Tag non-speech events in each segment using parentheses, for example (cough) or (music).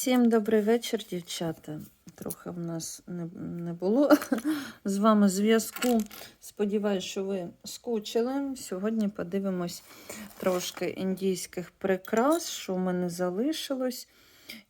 Всім добрий вечір, дівчата. Трохи в нас не, не було з вами зв'язку. Сподіваюсь, що ви скучили. Сьогодні подивимось трошки індійських прикрас, що в мене залишилось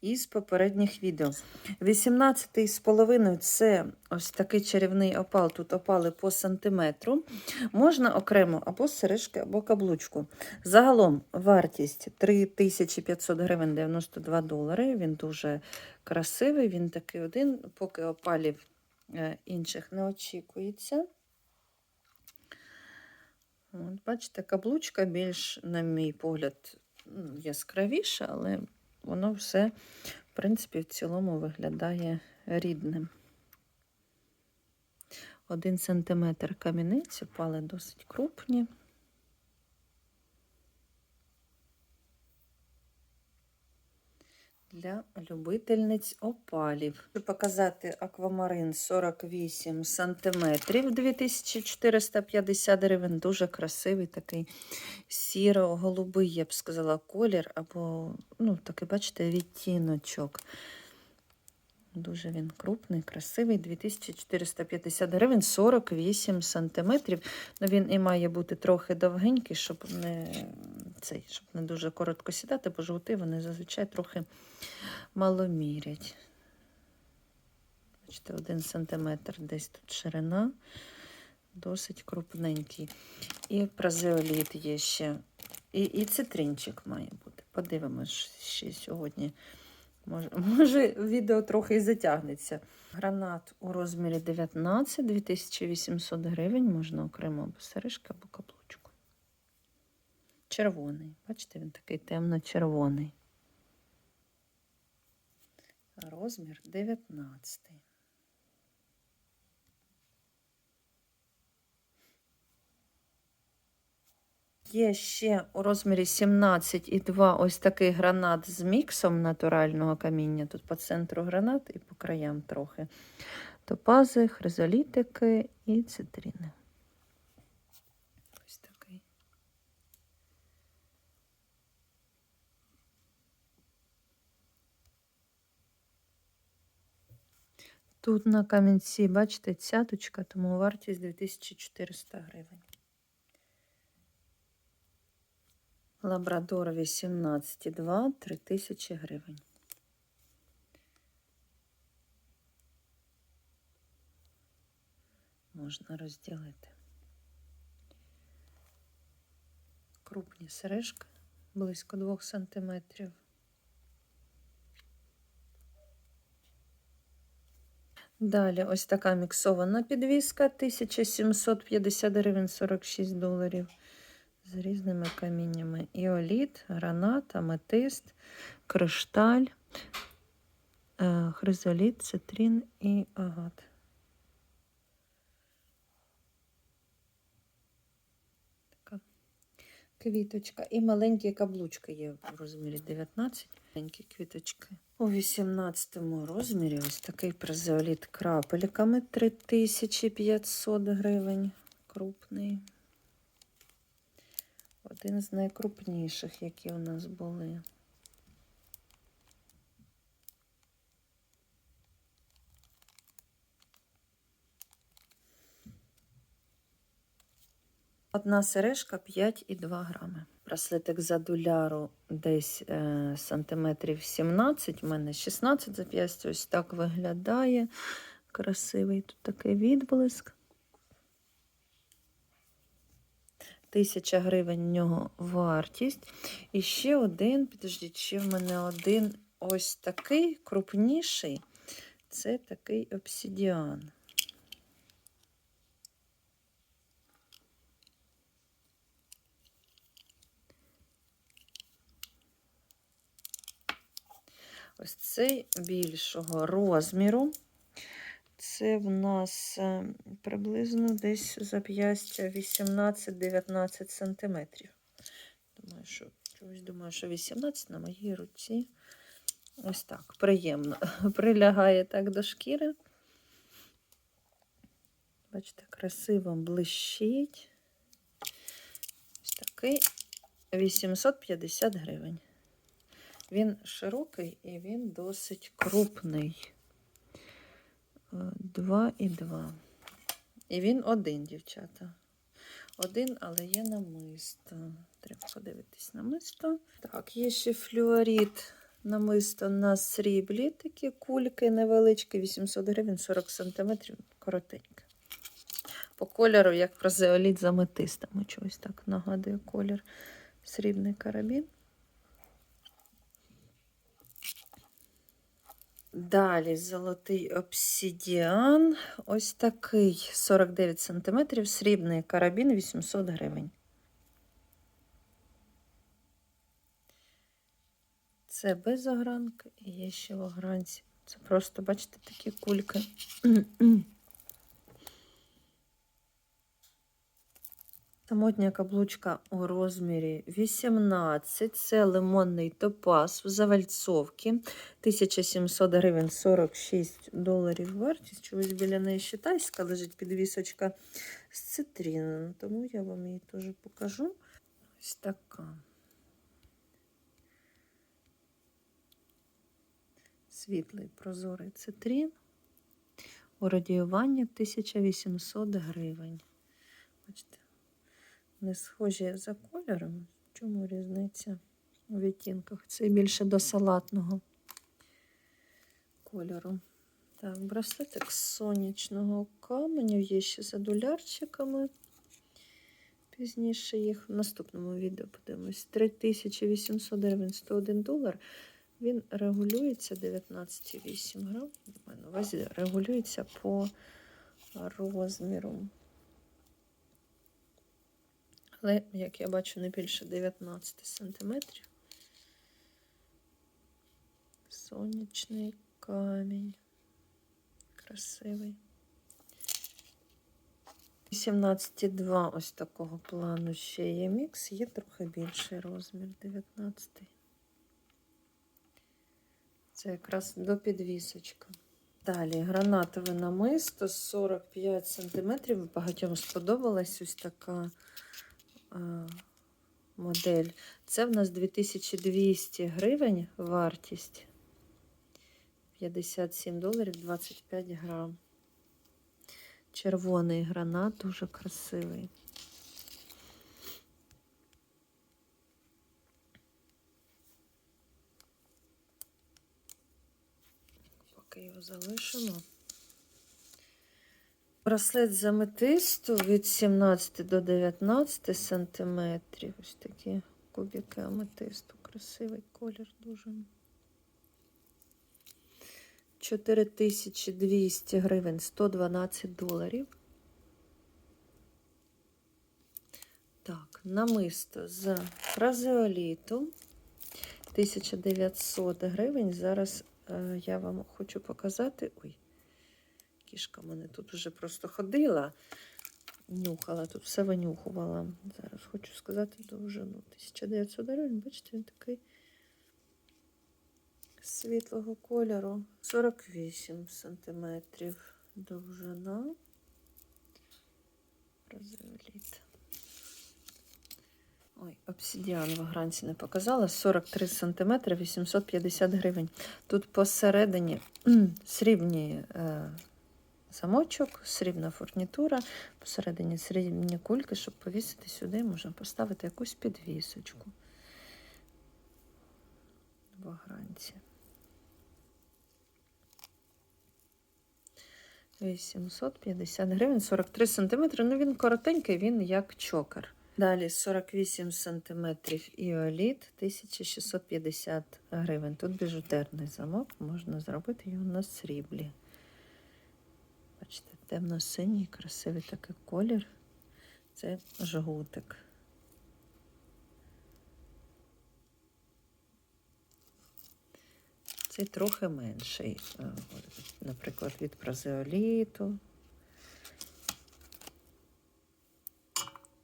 із попередніх відео. 18 з половиною це ось такий чарівний опал. Тут опали по сантиметру. Можна окремо або сережки, або каблучку. Загалом вартість 3500 гривень 92 долари. Він дуже красивий, він такий один, поки опалів е, інших не очікується. От, бачите, каблучка більш, на мій погляд, ну, яскравіша, але воно все, в принципі, в цілому виглядає рідним. Один сантиметр камінець, опали досить крупні. Для любительниць опалів. Хочу показати аквамарин 48 см 2450 гривень. Дуже красивий такий сіро-голубий, я б сказала, колір, або, ну, такий, бачите, відтіночок. Дуже він крупний, красивий, 2450 гривень, 48 сантиметрів. Ну, він і має бути трохи довгенький, щоб не, цей, щоб не дуже коротко сідати, бо жовти вони зазвичай трохи мало мірять. Бачите, один сантиметр десь тут ширина, досить крупненький. І празеоліт є ще. І, і цитринчик має бути. Подивимось ще сьогодні. Може, (laughs) може, відео трохи і затягнеться. Гранат у розмірі 19, 2800 гривень. Можна окремо або сережки, або каблучку. Червоний. Бачите, він такий темно-червоний. Розмір 19. Є ще у розмірі 17,2 ось такий гранат з міксом натурального каміння. Тут по центру гранат і по краям трохи. Топази, хризолітики і цитрини. Ось такий. Тут на камінці, бачите, цяточка, тому вартість 2400 гривень. Лабрадор 18,2, 3000 гривень. Можна розділити. Крупні сережки близько 2 сантиметрів. Далі ось така міксована підвіска 1750 гривень 46 доларів з різними каміннями. Іоліт, гранат, аметист, кришталь, е, хризоліт, цитрин і агат. Така квіточка. І маленькі каблучки є в розмірі 19. Маленькі квіточки. У 18 розмірі ось такий призеоліт крапельками 3500 гривень. Крупний. Один з найкрупніших, які у нас були. Одна сережка 5,2 грами. Браслетик за дуляру десь е, сантиметрів 17, у мене 16 зап'ястя, ось так виглядає. Красивий тут такий відблиск. Тисяча гривень в нього вартість. І ще один, підождіть, ще в мене один ось такий крупніший. Це такий обсидіан. Ось цей більшого розміру. Це в нас е, приблизно десь зап'ястя 18-19 сантиметрів. Думаю, що чогось думаю, що 18 на моїй руці. Ось так, приємно. (laughs) Прилягає так до шкіри. Бачите, красиво блищить. Ось такий 850 гривень. Він широкий і він досить крупний. Е, Два і два. І він один, дівчата. Один, але є намисто. Треба подивитись намисто. Так, є ще флюорит намисто на сріблі. Такі кульки невеличкі, 800 гривень, 40 см, коротеньке. По кольору, як прозеоліт з аметистами. Чогось так нагадує колір. Срібний карабін. Далі золотий обсидіан. Ось такий 49 см, срібний карабін 800 гривень. Це без огранки і є ще в огранці. Це просто, бачите, такі кульки. (clears throat) Самотня каблучка у розмірі 18. Це лимонний топаз в завальцовці. 1700 гривень 46 доларів вартість. Чогось біля неї ще лежить підвісочка з цитрином. Тому я вам її теж покажу. Ось така. Світлий прозорий цитрин. У радіюванні 1800 гривень. Не схожі за кольором. Чому різниця у відтінках? Це більше до салатного кольору. Так, браслетик сонячного каменю. Є ще з адулярчиками. Пізніше їх в наступному відео подивимось. 3800 гривень 101 долар. Він регулюється 19,8 грам. На увазі регулюється по розміру. Але, як я бачу, не більше 19 сантиметрів. Сонячний камінь. Красивий. 18,2 ось такого плану ще є мікс, є трохи більший розмір 19. Це якраз до підвісочка. Далі гранатове намисто 45 см. Багатьом сподобалась ось така модель. Це в нас 2200 гривень вартість. 57 доларів 25 грам. Червоний гранат, дуже красивий. Поки його залишимо. Браслет з аметисту від 17 до 19 сантиметрів. Ось такі кубики аметисту. Красивий колір дуже. 4200 гривень, 112 доларів. Так, намисто з фразеоліту 1900 гривень. Зараз е, я вам хочу показати. Ой, кішка мене тут вже просто ходила, нюхала, тут все винюхувала. Зараз хочу сказати довжину. 1900 гривень, бачите, він такий світлого кольору 48 сантиметрів довжина. Розеоліт. Ой, обсидіан в гранці не показала. 43 сантиметри, 850 гривень. Тут посередині срібні е, замочок, срібна фурнітура, посередині срібні кульки, щоб повісити сюди, можна поставити якусь підвісочку в гранці. 850 гривень, 43 сантиметри. Ну, він коротенький, він як чокер. Далі 48 сантиметрів іоліт, 1650 гривень. Тут біжутерний замок, можна зробити його на сріблі. Бачите, темно-синій, красивий такий колір. Це жгутик. Цей трохи менший, е, наприклад, від празеоліту.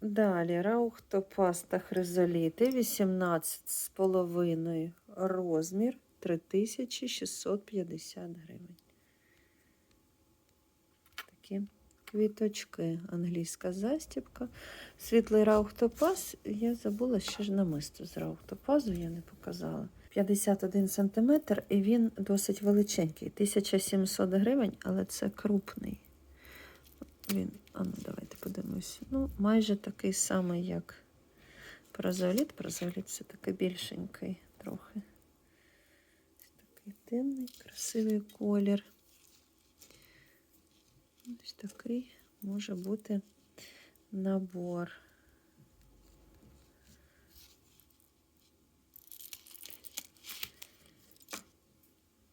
Далі раух топаз хризоліти 18,5 розмір 3650 гривень. Такі квіточки, англійська застібка. Світлий раух топаз. Я забула ще ж намисто з раух топазу, я не показала. 51 см, і він досить величенький. 1700 гривень, але це крупний. Він, а ну давайте подивимось. Ну, майже такий самий, як прозоліт. Прозоліт це такий більшенький трохи. Такий темний, красивий колір. Ось такий може бути набор.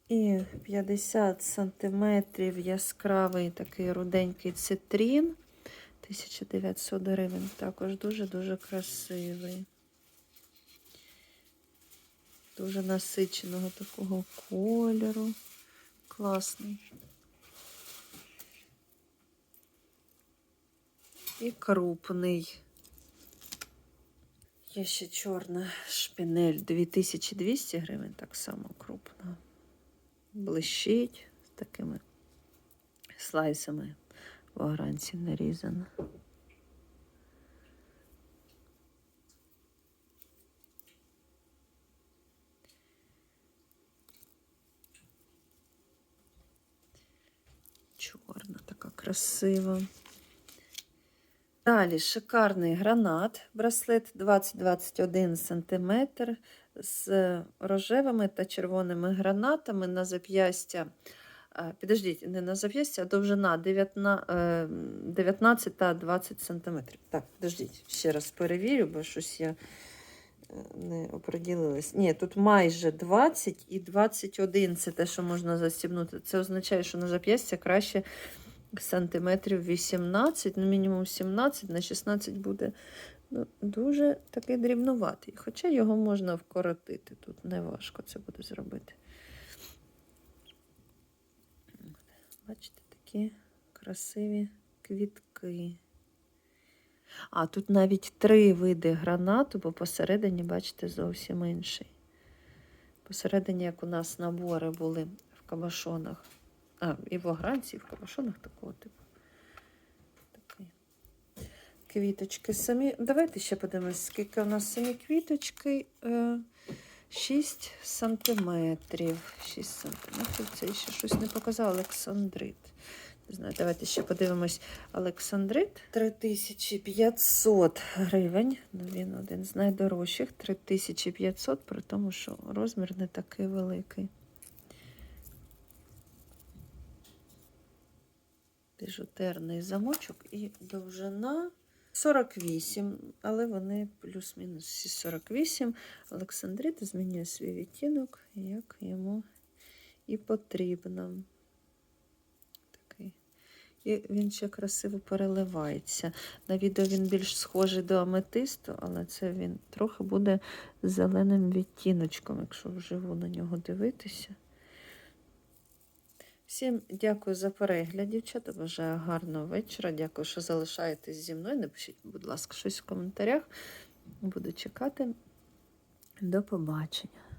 І 50 сантиметрів яскравий такий руденький цитрін. 1900 гривень. Також дуже-дуже красивий. Дуже насиченого такого кольору. Класний. І крупний. Є ще чорна шпінель 2200 гривень, так само крупна. Блищить з такими слайсами в огранці нарізана. Чорна така красива. Далі шикарний гранат, браслет 20-21 см з рожевими та червоними гранатами на зап'ястя. Підождіть, не на зап'ястя, а довжина 19, е, 19 та 20 см. Так, підождіть, ще раз перевірю, бо щось я е, не оприділилась. Ні, тут майже 20 і 21 це те, що можна застібнути. Це означає, що на зап'ястя краще сантиметрів 18, ну мінімум 17, на 16 буде ну, дуже такий дрібнуватий. Хоча його можна вкоротити. Тут не важко це буде зробити. Бачите, такі красиві квітки. А, тут навіть три види гранату, бо посередині, бачите, зовсім інший. Посередині, як у нас набори були в кабашонах. А, і в огранці, і в кабашонах такого типу. Такий. Квіточки самі. Давайте ще подивимось, скільки у нас самі квіточки. Е, 6 сантиметрів. 6 сантиметрів. Це ще щось не показав. Олександрит. Не знаю, давайте ще подивимось. Олександрит 3500 гривень. Ну, він один з найдорожчих. 3500, при тому, що розмір не такий великий. Біжутерний замочок і довжина 48, але вони плюс-мінус всі 48. Олександрит змінює свій відтінок, як йому і потрібно. І він ще красиво переливається. На відео він більш схожий до аметисту, але це він трохи буде зеленим відтіночком, якщо вживу на нього дивитися. Всім дякую за перегляд, дівчата. Бажаю гарного вечора. Дякую, що залишаєтесь зі мною. Напишіть, будь ласка, щось в коментарях. Буду чекати. До побачення.